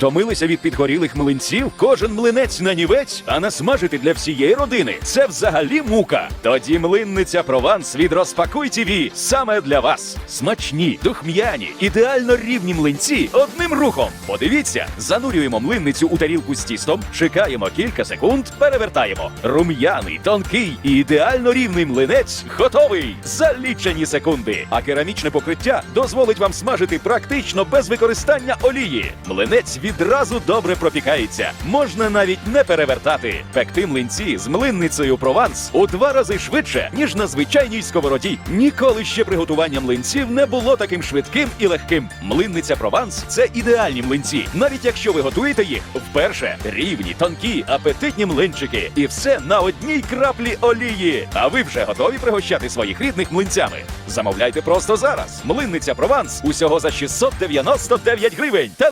Втомилися від підгорілих млинців? Кожен млинець на нівець, а насмажити для всієї родини це взагалі мука. Тоді млинниця Прованс від Розпакуй ТВ саме для вас. Смачні, духм'яні, ідеально рівні млинці одним рухом. Подивіться, занурюємо млинницю у тарілку з тістом, чекаємо кілька секунд, перевертаємо. Рум'яний, тонкий і ідеально рівний млинець готовий за лічені секунди. А керамічне покриття дозволить вам смажити практично без використання олії. Млинець відразу добре пропікається. Можна навіть не перевертати. Пекти млинці з млинницею Прованс у два рази швидше, ніж на звичайній сковороді. Ніколи ще приготування млинців не було таким швидким і легким. Млинниця Прованс це ідеальні млинці. Навіть якщо ви готуєте їх вперше, рівні, тонкі, апетитні млинчики. І все на одній краплі олії. А ви вже готові пригощати своїх рідних млинцями? Замовляйте просто зараз. Млинниця Прованс усього за 699 гривень.